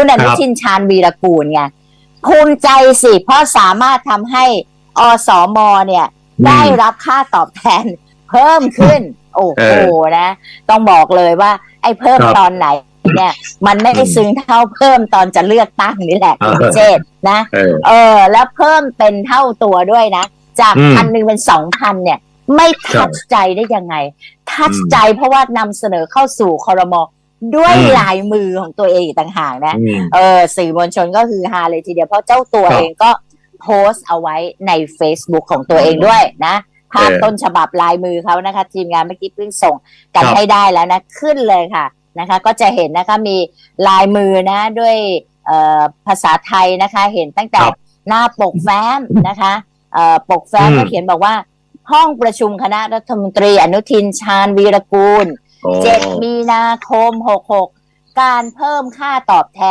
คุณอนุครับทินชาญวีรกูลไงภูมิใจสิ เพราะสามารถทำให้อสมเนี่ยอืมได้รับค่าตอบแทนเพิ่มขึ้น โอ้เอโหอนะ ต้องบอกเลยว่า ไอ้เพิ่มครับตอนไหนเนี่ยมันไม่ได้อืมซึ้งเท่าเพิ่มตอนจะเลือกตั้งนี่แหละเออคุณเจษนะเออเออ แล้วเพิ่มเป็นเท่าตัวด้วยนะ จากอืมพันหนึ่งเป็นสองพันเนี่ย ไม่ใช่ทัดใจได้ยังไง ทัดอืมใจเพราะว่านำเสนอเข้าสู่คอรมอ ด้วยอืมลายมือของตัวเองอีกต่างหากนะอืมเออสื่อมวลชนก็คือฮาเลยทีเดียวเพราะเจ้าตัวครับเองก็โพสต์เอาไว้ใน Facebook ของตัวเองด้วยนะภาพเออต้นฉบับลายมือเขานะคะ ทีมงานเมื่อกี้เพิ่งส่งกันครับให้ได้แล้วนะ ขึ้นเลยค่ะนะคะ ก็จะเห็นนะคะมีลายมือนะด้วยเอ่อภาษาไทยนะคะ เห็นตั้งแต่ครับหน้าปกแฟ้มนะคะเอ่อปกแฟ้มอืมก็เขียนบอกว่า ห้องประชุมคณะรัฐมนตรีอนุทินชาญวีรกูล โอ้7มีนาคม66การเพิ่มค่าตอบแทน